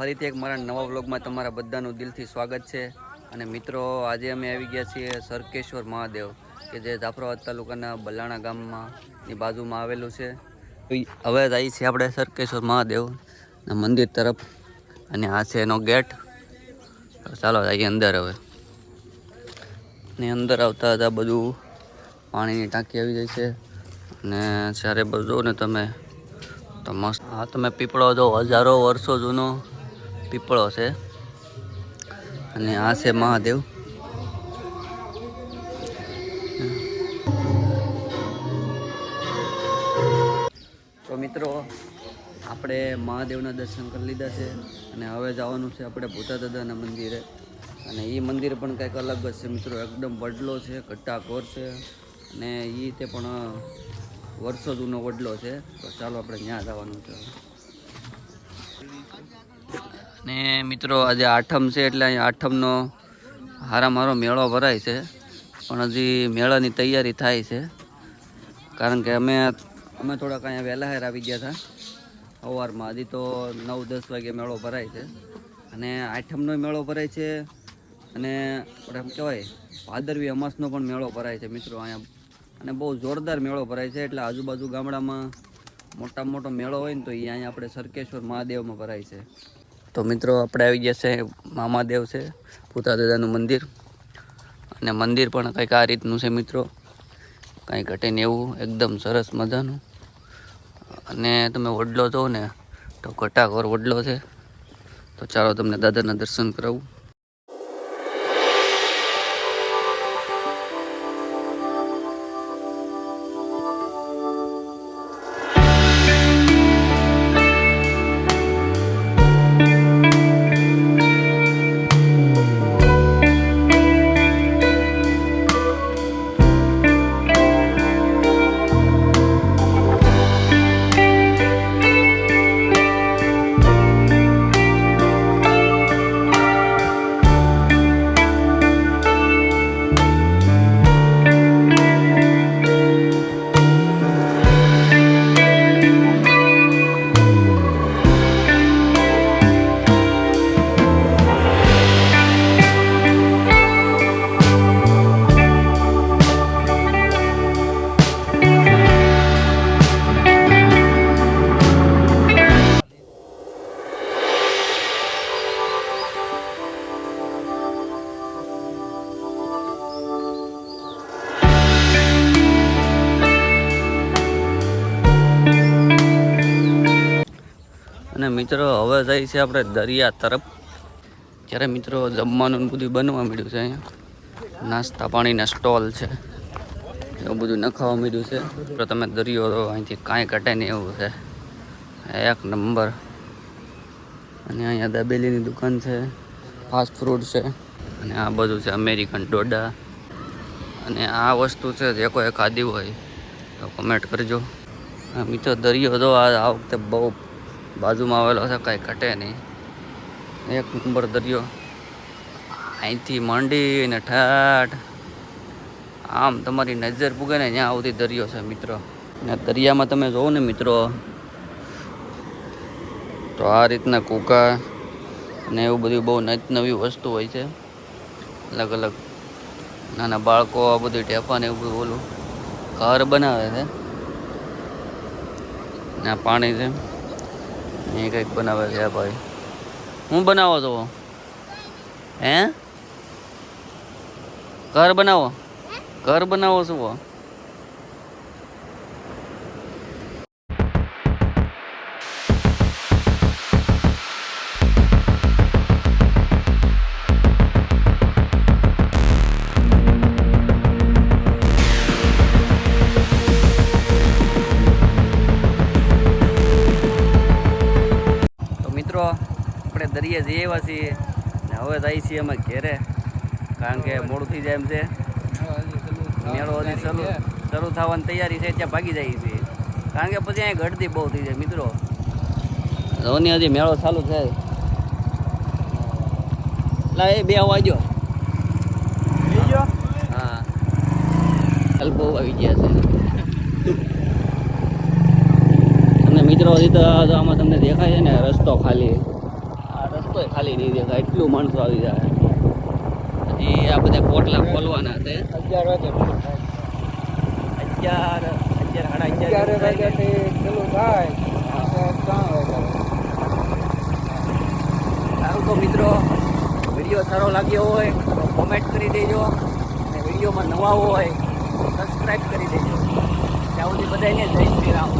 ફરીથી એક મારા નવા વ્લોગમાં તમારા બધાનું દિલથી સ્વાગત છે. અને મિત્રો, આજે અમે આવી ગયા છીએ સરકેશ્વર મહાદેવ, કે જે જાફરાબાદ તાલુકાના બલાણા ગામમાં ની બાજુમાં આવેલું છે. હવે જઈએ છીએ આપણે સરકેશ્વર મહાદેવ મંદિર તરફ. અને આ છે એનો ગેટ. ચાલો જઈએ અંદર હવે. ને અંદર આવતા હતા બધું પાણીની ટાંકી આવી જાય છે. અને જ્યારે બધું ને તમે, તો મસ્ત હા, તમે પીપળો જો હજારો વર્ષો જૂનો પીપળો છે. અને આ છે મહાદેવ. તો મિત્રો, આપણે મહાદેવના દર્શન કરી લીધા છે અને હવે જવાનું છે આપણે ભૂતા દાદાના મંદિરે. અને એ મંદિર પણ કંઈક અલગ જ છે મિત્રો, એકદમ વડલો છે ઘટ્ટાઘોર છે. અને એ તે પણ વર્ષો જૂનો વડલો છે. તો ચાલો આપણે ત્યાં જવાનું છે. ને મિત્રો, આજે આઠમ છે એટલે અહીંયા આઠમનો હારામારો મેળો ભરાય છે. પણ હજી મેળાની તૈયારી થાય છે. કારણ કે અમે અમે થોડાક અહીંયા વહેલા હેર આવી ગયા હતા. સવારમાં. હજી તો નવ, દસ વાગે મેળો ભરાય છે. અને આઠમનો મેળો ભરાય છે અને આપણે એમ કહેવાય, ભાદરવી અમાસનો પણ મેળો ભરાય છે મિત્રો અહીંયા. અને બહુ જોરદાર મેળો ભરાય છે એટલે આજુબાજુ ગામડામાં મોટામાં મોટો મેળો હોય ને તો એ અહીંયા આપણે સરકેશ્વર મહાદેવમાં ભરાય છે. તો મિત્રો, આપણે આવી ગયા છે મામાદેવ છે, પૂતા દાદાનું મંદિર. અને મંદિર પણ કંઈક આ રીતનું છે મિત્રો. કાંઈ ઘટે ને એવું, એકદમ સરસ મજાનું. અને તમે વડલો જો ને, તો ઘટાઘોર વડલો છે. તો ચાલો તમને દાદાના દર્શન કરાવું. મિત્રો, હવે જાય છે આપણે દરિયા તરફ. જ્યારે મિત્રો જમવાનું બધું બનવા મળ્યું છે અહીંયા. નાસ્તા પાણીના સ્ટોલ છે. એવું બધું નખાવા મળ્યું છે. તો તમે દરિયો અહીંથી કાંઈ ઘટે નહીં એવું છે. એક નંબર. અને અહીંયા દાબેલીની દુકાન છે. ફાસ્ટ ફૂડ છે. અને આ બધું છે અમેરિકન ડોડા. અને આ વસ્તુ છે જે કોઈ ખાધી હોય તો કમેન્ટ કરજો. મિત્રો, દરિયો તો આ વખતે બહુ બાજુમાં આવેલો છે, કાંઈ ઘટે નહીં. એક નંબર દરિયો. અહીંથી માંડીને ઠાઠ. આમ તમારી નજર પૂગે ને ત્યાં આવતી દરિયો છે, મિત્રો. ને દરિયામાં તમે જોવો ને, મિત્રો. તો આ રીતના કૂકા ને એવું બધું બહુ નવી વસ્તુ હોય છે. અલગ અલગ નાના બાળકો આ બધું ટેપા ને એવું બધું ઓલું ઘર બનાવે છે. ને પાણી છે. એ કંઈક બનાવે છે ભાઈ. હું બનાવો છો હે? ઘર બનાવો? ઘર બનાવો છો દરિયે જઈ આવ્યા છીએ. ને હવે જઈએ છીએ અમે ઘેરે. કારણ કે મોડું થઈ જાય એમ છે. મેળો હજી શરૂ શરૂ થવાની તૈયારી છે ત્યાં ભાગી જઈએ છીએ. કારણ કે પછી અહીંયા ઘટતી બહુ થઈ જાય મિત્રો. ધોની હજી મેળો ચાલુ છે. લા એ બે વાગ્યો હા. ચાલ બહુ આવી ગયા છે. તમને મિત્રો હજી તો આમાં તમને દેખાય છે ને રસ્તો ખાલી. રસ્તો ખાલી નહીં દેખાય એટલું માણસો આવી જાય. હજી આ બધા પોટલા ખોલવાના છે. અગિયાર વાગે અગિયાર અગિયાર સાડા વાગ્યાથી થાય સારું તો મિત્રો વીડિયો સારો લાગ્યો હોય તો કોમેન્ટ કરી દેજો અને વિડીયોમાં નવા હોય તો સબસ્ક્રાઈબ કરી દેજો. ત્યાં સુધી બધાને જય શ્રી રામ.